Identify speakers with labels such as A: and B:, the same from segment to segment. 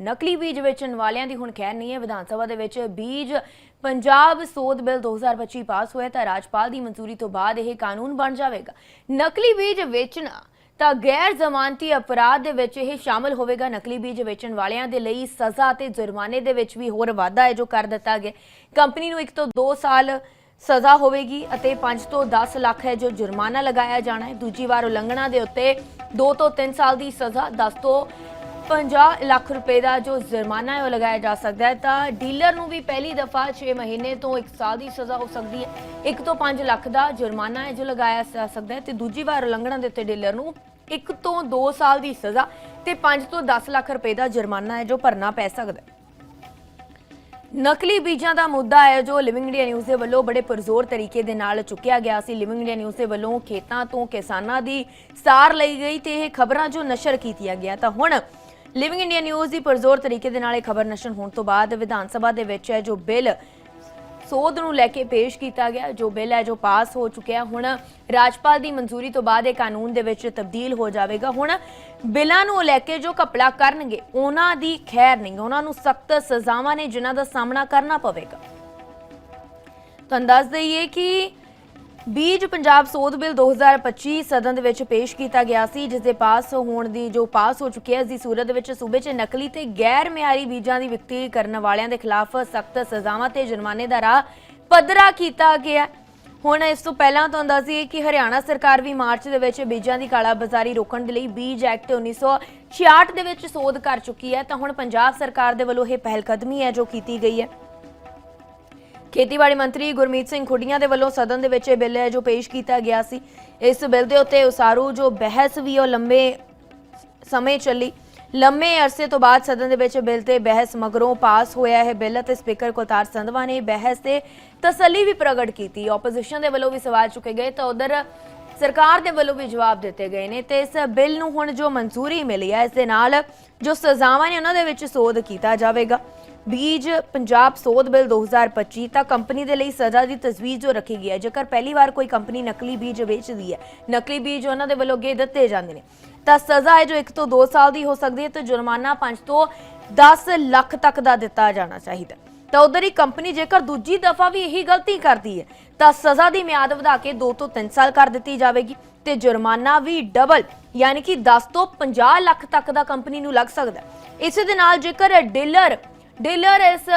A: ਨਕਲੀ ਬੀਜ ਵੇਚਣ ਵਾਲਿਆਂ ਦੀ ਹੁਣ ਖੈਰ ਨਹੀਂ ਹੈ। ਵਿਧਾਨ ਸਭਾ ਦੇ ਵਿੱਚ ਬੀਜ ਪੰਜਾਬ ਸੋਧ ਬਿੱਲ 2025 ਪਾਸ ਹੋਇਆ ਤਾਂ ਰਾਜਪਾਲ ਦੀ ਮਨਜ਼ੂਰੀ ਤੋਂ ਬਾਅਦ ਇਹ ਕਾਨੂੰਨ ਬਣ ਜਾਵੇਗਾ। ਨਕਲੀ ਬੀਜ ਵੇਚਣਾ ਤਾਂ ਗੈਰ ਜ਼ਮਾਨਤੀ ਅਪਰਾਧ ਦੇ ਵਿੱਚ ਇਹ ਸ਼ਾਮਲ ਹੋਵੇਗਾ। ਨਕਲੀ ਬੀਜ ਵੇਚਣ ਵਾਲਿਆਂ ਦੇ ਲਈ ਸਜ਼ਾ ਤੇ ਜੁਰਮਾਨੇ ਦੇ ਵਿੱਚ ਵੀ ਹੋਰ ਵਾਧਾ ਹੈ ਜੋ ਕਰ ਦਿੱਤਾ ਗਿਆ। ਕੰਪਨੀ ਨੂੰ 1 ਤੋਂ 2 ਸਾਲ ਸਜ਼ਾ ਹੋਵੇਗੀ ਅਤੇ 5 ਤੋਂ 10 ਲੱਖ ਹੈ ਜੋ ਜੁਰਮਾਨਾ ਲਗਾਇਆ ਜਾਣਾ ਹੈ। ਦੂਜੀ ਵਾਰ ਉਲੰਘਣਾ ਦੇ ਉੱਤੇ 2 ਤੋਂ 3 ਸਾਲ ਦੀ ਸਜ਼ਾ 10 ਤੋਂ 50 ਲੱਖ ਰੁਪਏ ਦਾ ਜੋ ਜੁਰਮਾਨਾ ਹੈ ਉਹ ਲਗਾਇਆ ਜਾ ਸਕਦਾ ਹੈ, ਤਾਂ ਡੀਲਰ ਨੂੰ ਵੀ ਪਹਿਲੀ ਦਫਾ 6 ਮਹੀਨੇ ਤੋਂ 1 ਸਾਲ ਦੀ ਸਜ਼ਾ ਹੋ ਸਕਦੀ ਹੈ। 1 ਤੋਂ 5 ਲੱਖ ਦਾ ਜੁਰਮਾਨਾ ਹੈ ਜੋ ਲਗਾਇਆ ਜਾ ਸਕਦਾ ਹੈ ਤੇ ਦੂਜੀ ਵਾਰ ਉਲੰਘਣਾ ਦੇ ਉੱਤੇ ਡੀਲਰ ਨੂੰ 1 ਤੋਂ 2 ਸਾਲ ਦੀ ਸਜ਼ਾ ਤੇ 5 ਤੋਂ 10 ਲੱਖ ਰੁਪਏ ਦਾ ਜੁਰਮਾਨਾ ਹੈ ਜੋ ਭਰਨਾ ਪੈ ਸਕਦਾ ਹੈ। ਨਕਲੀ ਬੀਜਾਂ ਦਾ ਮੁੱਦਾ ਹੈ ਜੋ ਲਿਵਿੰਗ ਇੰਡੀਆ ਨਿਊਜ਼ ਦੇ ਵੱਲੋਂ ਬੜੇ ਪੁਰਜ਼ੋਰ ਤਰੀਕੇ ਦੇ ਨਾਲ ਚੁੱਕਿਆ ਗਿਆ ਸੀ। ਲਿਵਿੰਗ ਇੰਡੀਆ ਨਿਊਜ਼ ਦੇ ਵੱਲੋਂ ਖੇਤਾਂ ਤੋਂ ਕਿਸਾਨਾਂ ਦੀ ਸਾਰ ਲਈ ਗਈ ਤੇ ਇਹ ਖਬਰਾਂ ਜੋ ਨਸ਼ਰ ਕੀਤੀਆਂ ਗਿਆ ਤਾਂ ਹੁਣ ਲਿਵਿੰਗ ਇੰਡੀਆ ਨਿਊਜ਼ ਦੀ ਪੁਰਜ਼ੋਰ ਤਰੀਕੇ ਦੇ ਨਾਲ ਇਹ ਖਬਰ ਨਸ਼ਰ ਹੋਣ ਤੋਂ ਬਾਅਦ ਵਿਧਾਨ ਸਭਾ ਦੇ ਵਿੱਚ ਹੈ ਜੋ ਬਿੱਲ ਸੋਧ ਨੂੰ ਲੈ ਕੇ ਪੇਸ਼ ਕੀਤਾ ਗਿਆ। ਜੋ ਬਿੱਲ ਹੈ ਜੋ ਪਾਸ ਹੋ ਚੁੱਕਿਆ ਹੁਣ ਰਾਜਪਾਲ ਦੀ ਮਨਜ਼ੂਰੀ ਤੋਂ ਬਾਅਦ ਇਹ ਕਾਨੂੰਨ ਦੇ ਵਿੱਚ ਤਬਦੀਲ ਹੋ ਜਾਵੇਗਾ। ਹੁਣ ਬਿੱਲਾਂ ਨੂੰ ਲੈ ਕੇ ਜੋ ਕਪੜਾ ਕਰਨਗੇ, ਉਹਨਾਂ ਦੀ ਖੈਰ ਨਹੀਂ। ਉਹਨਾਂ ਨੂੰ ਸਖਤ ਸਜ਼ਾਵਾਂ ਨੇ ਜਿਨ੍ਹਾਂ ਦਾ ਸਾਹਮਣਾ ਕਰਨਾ ਪਵੇਗਾ। ਤੁਹਾਨੂੰ ਦੱਸ ਦਈਏ ਕਿ ਬੀਜ ਪੰਜਾਬ ਸੋਧ ਬਿੱਲ 2025 ਸਦਨ ਦੇ ਵਿੱਚ ਪੇਸ਼ ਕੀਤਾ ਗਿਆ ਸੀ, ਜਿਸ ਦੇ ਪਾਸ ਹੋਣ ਦੀ ਜੋ ਪਾਸ ਹੋ ਚੁੱਕੀ ਹੈ, ਇਸ ਦੀ ਸੂਰਤ ਦੇ ਵਿੱਚ ਸੂਬੇ 'ਚ ਨਕਲੀ ਤੇ ਗੈਰ ਮਿਆਰੀ ਬੀਜਾਂ ਦੀ ਵਿਕਰੀ ਕਰਨ ਵਾਲਿਆਂ ਦੇ ਖਿਲਾਫ ਸਖਤ ਸਜ਼ਾਵਾਂ ਤੇ ਜੁਰਮਾਨੇ ਦਾ ਰਾਹ ਪੱਧਰਾ ਕੀਤਾ ਗਿਆ। ਹੁਣ ਇਸ ਤੋਂ ਪਹਿਲਾਂ ਤੁਹਾਨੂੰ ਦੱਸ ਦਈਏ ਕਿ ਹਰਿਆਣਾ ਸਰਕਾਰ ਵੀ ਮਾਰਚ ਦੇ ਵਿੱਚ ਬੀਜਾਂ ਦੀ ਕਾਲਾਬਾਜ਼ਾਰੀ ਰੋਕਣ ਦੇ ਲਈ ਬੀਜ ਐਕਟ 1966 ਦੇ ਵਿੱਚ ਸੋਧ ਕਰ ਚੁੱਕੀ ਹੈ। ਤਾਂ ਹੁਣ ਪੰਜਾਬ ਸਰਕਾਰ ਦੇ ਵੱਲੋਂ ਇਹ ਪਹਿਲਕਦਮੀ ਹੈ ਜੋ ਕੀਤੀ ਗਈ ਹੈ। ਖੇਤੀਬਾੜੀ ਮੰਤਰੀ ਗੁਰਮੀਤ ਸਿੰਘ ਖੁੱਡੀਆਂ ਦੇ ਵੱਲੋਂ ਸਦਨ ਦੇ ਵਿੱਚ ਇਹ ਬਿੱਲ ਹੈ ਜੋ ਪੇਸ਼ ਕੀਤਾ ਗਿਆ ਸੀ। ਇਸ ਬਿੱਲ ਦੇ ਉੱਤੇ ਉਸਾਰੂ ਜੋ ਬਹਿਸ ਵੀ ਉਹ ਲੰਬੇ ਸਮੇਂ ਚੱਲੀ। ਲੰਮੇ ਅਰਸੇ ਤੋਂ ਬਾਅਦ ਸਦਨ ਦੇ ਵਿੱਚ ਬਿੱਲ ਤੇ ਬਹਿਸ ਮਗਰੋਂ ਪਾਸ ਹੋਇਆ ਹੈ ਬਿੱਲ ਅਤੇ ਸਪੀਕਰ ਕੁਲਤਾਰ ਸੰਧਵਾ ਨੇ ਬਹਿਸ ਤੇ ਤਸੱਲੀ ਵੀ ਪ੍ਰਗਟ ਕੀਤੀ। ਆਪੋਜੀਸ਼ਨ ਦੇ ਵੱਲੋਂ ਵੀ ਸਵਾਲ ਚੁੱਕੇ ਗਏ ਤਾਂ ਉਧਰ ਸਰਕਾਰ ਦੇ ਵੱਲੋਂ ਵੀ ਜਵਾਬ ਦਿੱਤੇ ਗਏ ਨੇ ਤੇ ਇਸ ਬਿੱਲ ਨੂੰ ਹੁਣ ਜੋ ਮਨਜ਼ੂਰੀ ਮਿਲੀ ਹੈ, ਇਸ ਦੇ ਨਾਲ ਜੋ ਸਜ਼ਾਵਾਂ ਨੇ ਉਹਨਾਂ ਦੇ ਵਿੱਚ ਸੋਧ ਕੀਤਾ ਜਾਵੇਗਾ। ਬੀਜ ਪੰਜਾਬ ਸੋਧ ਬਿੱਲ 2025 ਤਾਂ ਕੰਪਨੀ ਦੇ ਲਈ ਸਜ਼ਾ ਦੀ ਤਜਵੀਜ਼ ਜੋ ਰੱਖੀ ਗਈ ਹੈ, ਜੇਕਰ ਪਹਿਲੀ ਵਾਰ ਕੋਈ ਕੰਪਨੀ ਨਕਲੀ ਬੀਜ ਵੇਚਦੀ ਹੈ, ਨਕਲੀ ਬੀਜ ਉਹਨਾਂ ਦੇ ਵੱਲੋਂ ਅੱਗੇ ਦਿੱਤੇ ਜਾਂਦੇ ਨੇ, ਤਾਂ ਸਜ਼ਾ ਹੈ ਜੋ 1 ਤੋਂ 2 ਸਾਲ ਦੀ ਹੋ ਸਕਦੀ ਹੈ, ਤੇ ਜੁਰਮਾਨਾ 5 ਤੋਂ 10 ਲੱਖ ਤੱਕ ਦਾ ਦਿੱਤਾ ਜਾਣਾ ਚਾਹੀਦਾ ਤਾਂ ਉਧਰ ਹੀ ਕੰਪਨੀ ਜੇਕਰ ਦੂਜੀ ਦਫਾ ਵੀ ਇਹੀ ਗਲਤੀ ਕਰਦੀ ਹੈ, ਤਾਂ ਸਜ਼ਾ ਦੀ ਮਿਆਦ ਵਧਾ ਕੇ 2 ਤੋਂ 3 ਸਾਲ ਕਰ ਦਿੱਤੀ ਜਾਵੇਗੀ, ਤੇ ਜੁਰਮਾਨਾ ਵੀ ਡਬਲ, ਯਾਨੀ ਕਿ 10 ਤੋਂ 50 ਲੱਖ ਤੱਕ ਦਾ ਕੰਪਨੀ ਨੂੰ ਲੱਗ ਸਕਦਾ ਇਸੇ ਦੇ ਨਾਲ ਜੇਕਰ ਡੀਲਰ ਡੀਲਰ ਇਸ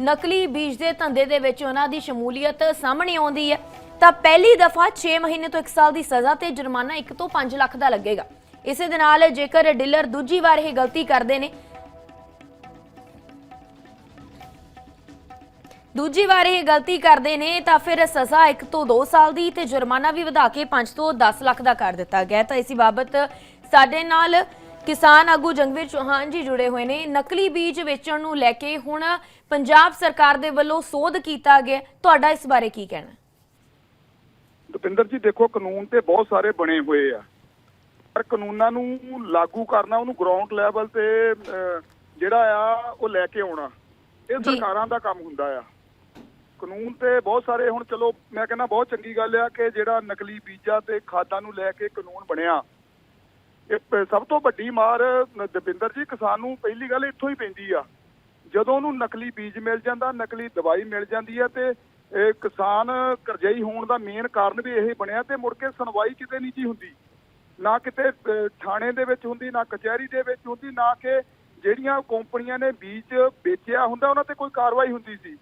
A: ਨਕਲੀ ਬੀਜ ਦੇ ਧੰਦੇ ਦੇ ਵਿੱਚ ਉਹਨਾਂ ਦੀ ਸ਼ਮੂਲੀਅਤ ਸਾਹਮਣੇ ਆਉਂਦੀ ਹੈ। ਤਾਂ ਪਹਿਲੀ ਦਫਾ 6 ਮਹੀਨੇ ਤੋਂ 1 ਸਾਲ ਦੀ ਸਜ਼ਾ ਤੇ ਜੁਰਮਾਨਾ 1 ਤੋਂ 5 ਲੱਖ ਦਾ ਲੱਗੇਗਾ। ਇਸੇ ਦੇ ਨਾਲ ਜੇਕਰ ਡੀਲਰ ਦੂਜੀ ਵਾਰ ਇਹ ਗਲਤੀ ਕਰਦੇ ਨੇ, ਦੂਜੀ ਵਾਰ ਇਹ ਗਲਤੀ ਕਰਦੇ ਨੇ, ਤਾਂ ਫਿਰ ਸਜ਼ਾ 1 ਤੋਂ 2 ਸਾਲ ਦੀ ਤੇ ਜੁਰਮਾਨਾ ਵੀ ਵਧਾ ਕੇ 5 ਤੋਂ 10 ਲੱਖ ਦਾ ਕਰ ਦਿੱਤਾ ਗਿਆ ਤਾਂ ਇਸੇ ਬਾਬਤ ਸਾਡੇ ਨਾਲ ਕਿਸਾਨ ਆਗੂ ਜੰਗਵੀਰ ਚੌਹਾਨ ਜੀ ਜੁੜੇ ਹੋਏ ਨੇ ਨਕਲੀ ਬੀਜ ਵੇਚਣ ਨੂੰ ਲੈ ਕੇ ਹੁਣ ਪੰਜਾਬ ਸਰਕਾਰ ਦੇ ਵੱਲੋਂ ਸੋਧ ਕੀਤਾ ਗਿਆ ਤੁਹਾਡਾ ਇਸ ਬਾਰੇ ਕੀ ਕਹਿਣਾ?
B: ਦਪਿੰਦਰ ਜੀ ਦੇਖੋ ਕਾਨੂੰਨ ਤੇ ਬਹੁਤ ਸਾਰੇ ਬਣੇ ਹੋਏ ਆ ਪਰ ਕਾਨੂੰਨਾਂ ਨੂੰ ਲਾਗੂ ਕਰਨਾ ਉਹਨੂੰ ਗਰਾਊਂਡ ਲੈਵਲ ਤੇ ਜਿਹੜਾ ਆ ਉਹ ਲੈ ਕੇ ਆਉਣਾ ਇਹ। ਸਰਕਾਰਾਂ ਦਾ ਕੰਮ ਹੁੰਦਾ ਆ ਕਾਨੂੰਨ ਤੇ ਬਹੁਤ ਸਾਰੇ ਹੁਣ ਚਲੋ ਮੈਂ ਕਹਿੰਦਾ ਬਹੁਤ ਚੰਗੀ ਗੱਲ ਆ ਕਿ ਜਿਹੜਾ ਨਕਲੀ ਬੀਜਾਂ ਤੇ ਖਾਦਾਂ ਨੂੰ ਲੈ ਕੇ ਕਾਨੂੰਨ ਬਣਿਆ ਇਹ ਸਭ ਤੋਂ ਵੱਡੀ ਮਾਰ, ਨ- ਦਵਿੰਦਰ ਜੀ, ਕਿਸਾਨ ਨੂੰ ਪਹਿਲੀ ਗੱਲ ਇੱਥੋਂ ਹੀ ਪੈਂਦੀ ਆ। ਜਦੋਂ ਉਹਨੂੰ ਨਕਲੀ ਬੀਜ ਮਿਲ ਜਾਂਦਾ, ਨਕਲੀ ਦਵਾਈ ਮਿਲ ਜਾਂਦੀ ਹੈ ਤੇ ਇਹ ਕਿਸਾਨ ਕਰਜ਼ਈ ਹੋਣ ਦਾ ਮੇਨ ਕਾਰਨ ਵੀ ਇਹ ਬਣਿਆ ਤੇ ਮੁੜ ਕੇ ਸੁਣਵਾਈ ਕਿਤੇ ਨਹੀਂ ਜੀ ਹੁੰਦੀ। ਨਾ ਕਿਤੇ ਥਾਣੇ ਦੇ ਵਿੱਚ ਹੁੰਦੀ, ਨਾ ਕਚਹਿਰੀ ਦੇ ਵਿੱਚ ਹੁੰਦੀ, ਨਾ ਕਿ ਜਿਹੜੀਆਂ ਕੰਪਨੀਆਂ ਨੇ ਬੀਜ ਵੇਚਿਆ ਹੁੰਦਾ, ਉਹਨਾਂ ਤੇ ਕੋਈ ਕਾਰਵਾਈ ਹੁੰਦੀ ਸੀ।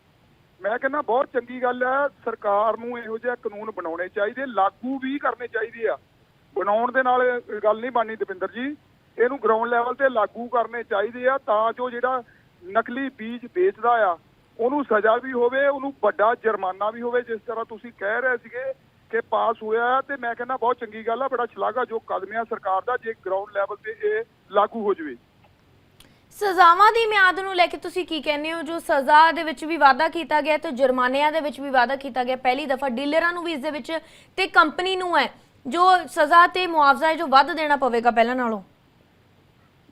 B: ਮੈਂ ਕਹਿੰਦਾ, ਬਹੁਤ ਚੰਗੀ ਗੱਲ ਹੈ ਸਰਕਾਰ ਨੂੰ ਇਹੋ ਜਿਹਾ ਕਾਨੂੰਨ ਬਣਾਉਣੇ ਚਾਹੀਦੇ, ਲਾਗੂ ਵੀ ਕਰਨੇ ਚਾਹੀਦੇ ਆ। ਬਣਾਉਣ ਦੇ ਨਾਲ ਗੱਲ ਨਹੀਂ ਬਣਨੀ ਦਵਿੰਦਰ ਜੀ। ਇਹਨੂੰ ਗਰਾਊਂਡ ਲੈਵਲ ਤੇ ਲਾਗੂ ਕਰਨੇ ਚਾਹੀਦੇ ਆ ਤਾਂ ਜੋ ਜਿਹੜਾ ਨਕਲੀ ਬੀਜ ਵੇਚਦਾ ਆ, ਉਹਨੂੰ ਸਜ਼ਾ ਵੀ ਹੋਵੇ, ਉਹਨੂੰ ਵੱਡਾ ਜੁਰਮਾਨਾ ਵੀ ਹੋਵੇ। ਜਿਸ ਤਰ੍ਹਾਂ ਤੁਸੀਂ ਕਹਿ ਰਹੇ ਸੀਗੇ ਕਿ ਪਾਸ ਹੋਇਆ ਤੇ ਮੈਂ ਕਹਿੰਦਾ ਬਹੁਤ ਚੰਗੀ ਗੱਲ ਆ, ਬੜਾ ਸ਼ਲਾਘਾ ਜੋ ਕਦਮ ਆ ਸਰਕਾਰ ਦਾ ਜੇ ਗਰਾਊਂਡ ਲੈਵਲ ਤੇ ਇਹ ਲਾਗੂ ਹੋ ਜਾਵੇ।
A: ਸਜ਼ਾਵਾਂ ਦੀ ਮਿਆਦ ਨੂੰ ਲੈ ਕੇ ਤੁਸੀਂ ਕੀ ਕਹਿੰਦੇ ਹੋ? ਜੋ ਸਜ਼ਾ ਦੇ ਵਿੱਚ ਵੀ ਵਾਅਦਾ ਕੀਤਾ ਗਿਆ ਤੇ ਜੁਰਮਾਨਿਆਂ ਦੇ ਵਿੱਚ ਵੀ ਵਾਅਦਾ ਕੀਤਾ ਗਿਆ। ਪਹਿਲੀ ਦਫਾ ਡੀਲਰਾਂ ਨੂੰ ਵੀ ਇਸ ਦੇ ਵਿੱਚ ਤੇ ਕੰਪਨੀ ਨੂੰ ਹੈ। ਜੋ ਸਜ਼ਾ ਤੇ ਮੁਆਵਜ਼ਾ ਹੈ ਜੋ ਵੱਧ ਦੇਣਾ ਪਵੇਗਾ ਪਹਿਲਾਂ ਨਾਲੋਂ।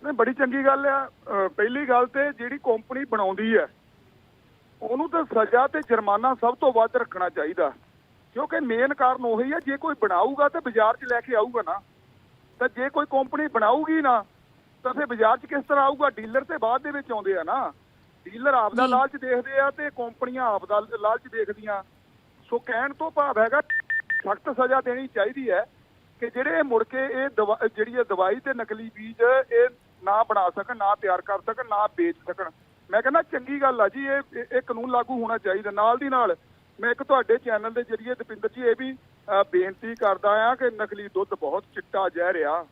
B: ਨਹੀਂ ਬੜੀ ਚੰਗੀ ਗੱਲ ਆ। ਅਹ ਪਹਿਲੀ ਗੱਲ ਤੇ ਜਿਹੜੀ ਕੰਪਨੀ ਬਣਾਉਂਦੀ ਹੈ ਉਹਨੂੰ ਤਾਂ ਸਜ਼ਾ ਤੇ ਜੁਰਮਾਨਾ ਸਭ ਤੋਂ ਵੱਧ ਰੱਖਣਾ ਚਾਹੀਦਾ। ਕਿਉਂਕਿ ਮੇਨ ਕਾਰਨ ਉਹੀ ਹੈ ਜੇ ਕੋਈ ਬਣਾਊਗਾ ਤਾਂ ਬਾਜ਼ਾਰ 'ਚ ਲੈ ਕੇ ਆਊਗਾ ਨਾ। ਤਾਂ ਜੇ ਕੋਈ ਕੰਪਨੀ ਬਣਾਊਗੀ ਨਾ ਤਾਂ ਫਿਰ ਬਾਜ਼ਾਰ 'ਚ ਕਿਸ ਤਰ੍ਹਾਂ ਆਊਗਾ? ਡੀਲਰ ਤੇ ਬਾਅਦ ਦੇ ਵਿੱਚ ਆਉਂਦੇ ਆ ਨਾ। ਡੀਲਰ ਆਪ ਦਾ। ਲਾਲਚ ਦੇਖਦੇ ਆ ਤੇ ਕੰਪਨੀਆਂ ਆਪ ਦਾ ਲਾਲਚ ਦੇਖਦੀਆਂ। ਸੋ ਕਹਿਣ ਤੋਂ ਭਾਵ ਹੈਗਾ ਸਖਤ ਸਜ਼ਾ ਦੇਣੀ ਚਾਹੀਦੀ ਹੈ ਕਿ ਜਿਹੜੇ ਮੁੜ ਕੇ ਇਹ ਜਿਹੜੀ ਇਹ ਦਵਾਈ ਤੇ ਨਕਲੀ ਬੀਜ ਇਹ ਨਾ ਬਣਾ ਸਕਣ, ਨਾ ਤਿਆਰ ਕਰ ਸਕਣ, ਨਾ ਵੇਚ ਸਕਣ। ਮੈਂ ਕਹਿੰਦਾ ਚੰਗੀ ਗੱਲ ਆ ਜੀ, ਇਹ, ਇਹ- ਕਾਨੂੰਨ ਲਾਗੂ ਹੋਣਾ ਚਾਹੀਦਾ। ਨਾਲ ਦੀ ਨਾਲ ਮੈਂ ਇੱਕ ਤੁਹਾਡੇ ਚੈਨਲ ਦੇ ਜਰੀਏ ਦਪਿੰਦਰ ਜੀ ਇਹ ਵੀ ਬੇਨਤੀ ਕਰਦਾ ਆ ਕਿ ਨਕਲੀ ਦੁੱਧ ਬਹੁਤ ਚਿੱਟਾ ਜ਼ਹਿਰ ਆ।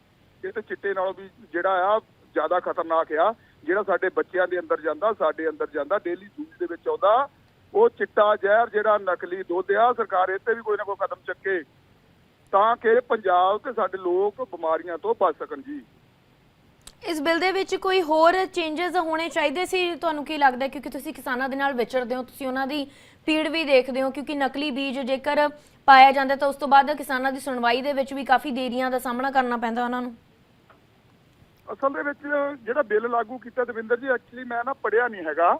B: ਇਹ ਤੇ ਚਿੱਟੇ ਨਾਲੋਂ ਵੀ ਜਿਹੜਾ ਆ, ਜ਼ਿਆਦਾ ਖਤਰਨਾਕ ਆ। ਜਿਹੜਾ ਸਾਡੇ ਬੱਚਿਆਂ ਦੇ ਅੰਦਰ ਜਾਂਦਾ, ਸਾਡੇ ਅੰਦਰ ਜਾਂਦਾ ਡੇਲੀ ਯੂਜ਼ ਦੇ ਵਿੱਚ ਆਉਂਦਾ ਉਹ ਚਿੱਟਾ ਜ਼ਹਿਰ ਜਿਹੜਾ ਨਕਲੀ ਦੁੱਧ ਆ ਸਰਕਾਰ ਤੇ ਵੀ ਕੋਈ ਨਾ ਕੋਈ ਕਦਮ ਚੱਕੇ ਤਾਂ ਕਿ ਪੰਜਾਬ ਤੇ ਸਾਡੇ ਲੋਕ ਬਿਮਾਰੀਆਂ ਤੋਂ ਬਚ ਸਕਣ ਜੀ।
A: ਇਸ ਬਿੱਲ ਦੇ ਵਿੱਚ ਕੋਈ ਹੋਰ ਚੇਂਜਸ ਹੋਣੇ ਚਾਹੀਦੇ ਸੀ? ਤੁਹਾਨੂੰ ਕੀ ਲੱਗਦਾ? ਕਿਉਂਕਿ ਤੁਸੀਂ ਕਿਸਾਨਾਂ ਦੇ ਨਾਲ ਵਿਚਰਦੇ ਹੋ ਤੁਸੀਂ ਉਹਨਾਂ ਦੀ ਪੀੜ ਵੀ ਦੇਖਦੇ ਹੋ ਕਿਉਂਕਿ ਨਕਲੀ ਬੀਜ ਜੇਕਰ ਪਾਇਆ ਜਾਂਦਾ ਤਾਂ ਉਸ ਤੋਂ ਬਾਅਦ ਕਿਸਾਨਾਂ ਦੀ ਸੁਣਵਾਈ ਦੇ ਵਿੱਚ ਵੀ ਕਾਫੀ ਦੇਰੀਆਂ ਦਾ ਸਾਹਮਣਾ ਕਰਨਾ ਪੈਂਦਾ ਉਹਨਾਂ ਨੂੰ।
B: ਅਸਲ ਦੇ ਵਿੱਚ ਜਿਹੜਾ ਬਿੱਲ ਲਾਗੂ ਕੀਤਾ ਦਵਿੰਦਰ ਜੀ ਐਕਚੁਅਲੀ ਮੈਂ ਨਾ ਪੜਿਆ ਨਹੀਂ ਹੈਗਾ।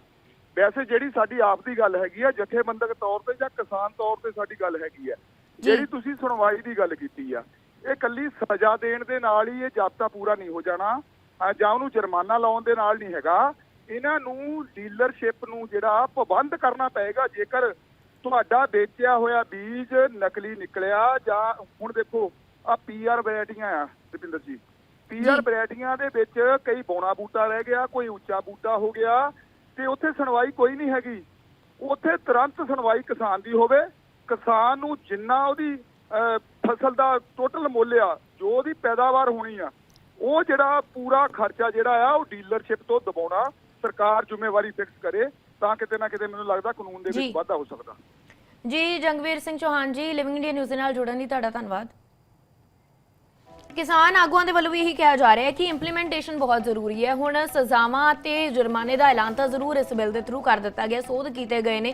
B: ਵੈਸੇ ਜਿਹੜੀ ਸਾਡੀ ਆਪ ਦੀ ਗੱਲ ਹੈਗੀ ਆ ਜਥੇਬੰਦਕ ਤੌਰ ਤੇ ਜਾਂ ਕਿਸਾਨ ਤੌਰ ਤੇ ਸਾਡੀ ਗੱਲ ਹੈਗੀ ਆ। ਜਿਹੜੀ ਤੁਸੀਂ ਸੁਣਵਾਈ ਦੀ ਗੱਲ ਕੀਤੀ ਆ ਇਹ ਕੱਲੀ ਸਜ਼ਾ ਦੇਣ ਦੇ ਨਾਲ ਹੀ ਇਹ ਜਾਬਤਾ ਪੂਰਾ ਨਹੀਂ ਹੋ ਜਾਣਾ ਜਾਂ ਉਹਨੂੰ ਜੁਰਮਾਨਾ ਲਾਉਣ ਦੇ ਨਾਲ ਨਹੀਂ ਹੈਗਾ ਇਹਨਾਂ ਨੂੰ ਡੀਲਰਸ਼ਿਪ ਨੂੰ ਜਿਹੜਾ ਪਾਬੰਦ ਕਰਨਾ ਪਏਗਾ ਜੇਕਰ ਤੁਹਾਡਾ ਵੇਚਿਆ ਹੋਇਆ ਬੀਜ ਨਕਲੀ ਨਿਕਲਿਆ ਜਾਂ ਹੁਣ ਦੇਖੋ ਆ ਪੀਆਰ ਵੈਰਾਈਟੀਆਂ ਆ ਰਵਿੰਦਰ ਜੀ ਪੀਆਰ। ਵੈਰਾਈਟੀਆਂ ਦੇ ਵਿੱਚ ਕਈ ਬੌਣਾ ਬੂਟਾ ਰਹਿ ਗਿਆ ਕੋਈ ਉੱਚਾ ਬੂਟਾ ਹੋ ਗਿਆ ਤੇ ਉੱਥੇ ਸੁਣਵਾਈ ਕੋਈ ਨਹੀਂ ਹੈਗੀ। ਉੱਥੇ ਤੁਰੰਤ ਸੁਣਵਾਈ ਕਿਸਾਨ ਦੀ ਹੋਵੇ। ਕਿਸਾਨ ਨੂੰ ਜਿੰਨਾ ਉਹਦੀ ਫਸਲ ਦਾ ਟੋਟਲ ਮੁੱਲ ਆ ਜੋ ਉਹਦੀ ਪੈਦਾਵਾਰ ਹੋਣੀ ਆ ਉਹ ਜਿਹੜਾ ਪੂਰਾ ਖਰਚਾ ਜਿਹੜਾ ਆ ਉਹ ਡੀਲਰਸ਼ਿਪ ਤੋਂ ਦਬਾਉਣਾ ਸਰਕਾਰ ਜ਼ਿੰਮੇਵਾਰੀ ਫਿਕਸ ਕਰੇ ਤਾਂ ਕਿਤੇ ਨਾ ਕਿਤੇ ਮੈਨੂੰ ਲੱਗਦਾ ਕਾਨੂੰਨ ਦੇ। ਵਿੱਚ ਵਾਧਾ ਹੋ ਸਕਦਾ।
A: ਜੀ ਜੰਗਵੀਰ ਸਿੰਘ ਚੌਹਾਨ ਜੀ ਲਿਵਿੰਗ ਇੰਡੀਆ ਨਿਊਜ਼ ਦੇ ਨਾਲ ਜੁੜਨ ਲਈ ਤੁਹਾਡਾ ਧੰਨਵਾਦ। ਕਿਸਾਨ ਆਗੂਆਂ ਦੇ ਵੱਲੋਂ ਵੀ ਇਹੀ ਕਿਹਾ ਜਾ ਰਿਹਾ ਹੈ ਕਿ ਇੰਪਲੀਮੈਂਟੇਸ਼ਨ ਬਹੁਤ ਜ਼ਰੂਰੀ ਹੈ। ਹੁਣ ਸਜ਼ਾਵਾਂ ਤੇ ਜੁਰਮਾਨੇ ਦਾ ਐਲਾਨ ਤਾਂ ਜ਼ਰੂਰ ਇਸ ਬਿੱਲ ਦੇ ਥਰੂ ਕਰ ਦਿੱਤਾ ਗਿਆ। ਸੋਧ ਕੀਤੇ ਗਏ ਨੇ।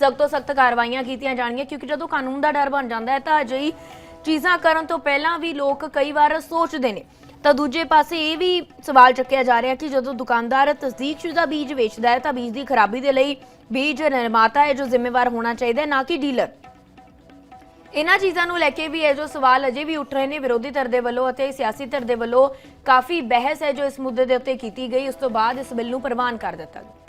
A: ਸਖਤ ਤੋਂ ਸਖਤ ਕਾਰਵਾਈਆਂ ਕੀਤੀਆਂ ਜਾਣਗੀਆਂ ਕਿਉਂਕਿ ਜਦੋਂ ਕਾਨੂੰਨ ਦਾ ਡਰ ਬਣ ਜਾਂਦਾ ਹੈ ਤਾਂ ਅਜਿਹੀ ਚੀਜ਼ਾਂ ਕਰਨ ਤੋਂ ਪਹਿਲਾਂ ਵੀ ਲੋਕ ਕਈ ਵਾਰ ਸੋਚਦੇ ਨੇ। ਤਾਂ ਦੂਜੇ ਪਾਸੇ ਇਹ ਵੀ ਸਵਾਲ ਚੱਕਿਆ ਜਾ ਰਿਹਾ ਕਿ ਜਦੋਂ ਦੁਕਾਨਦਾਰ ਤਸਦੀਕਸ਼ੁਦਾ ਬੀਜ ਵੇਚਦਾ ਹੈ ਤਾਂ ਬੀਜ ਦੀ ਖਰਾਬੀ ਦੇ ਲਈ ਬੀਜ ਨਿਰਮਾਤਾ ਹੈ ਜੋ ਜ਼ਿੰਮੇਵਾਰ ਹੋਣਾ ਚਾਹੀਦਾ ਹੈ, ਨਾ ਕਿ ਡੀਲਰ। ਇਹਨਾਂ ਚੀਜ਼ਾਂ ਨੂੰ ਲੈ ਕੇ ਵੀ ਇਹ ਜੋ ਸਵਾਲ ਅਜੇ ਵੀ ਉੱਠ ਰਹੇ ਨੇ ਵਿਰੋਧੀ ਧਿਰ ਦੇ ਵੱਲੋਂ ਅਤੇ ਸਿਆਸੀ ਧਿਰ ਦੇ ਵੱਲੋਂ ਕਾਫੀ ਬਹਿਸ ਹੈ ਜੋ ਇਸ ਮੁੱਦੇ ਦੇ ਉੱਤੇ ਕੀਤੀ ਗਈ, ਉਸ ਤੋਂ ਬਾਅਦ ਇਸ ਬਿੱਲ ਨੂੰ ਪ੍ਰਵਾਨ ਕਰ ਦਿੱਤਾ ਗਿਆ।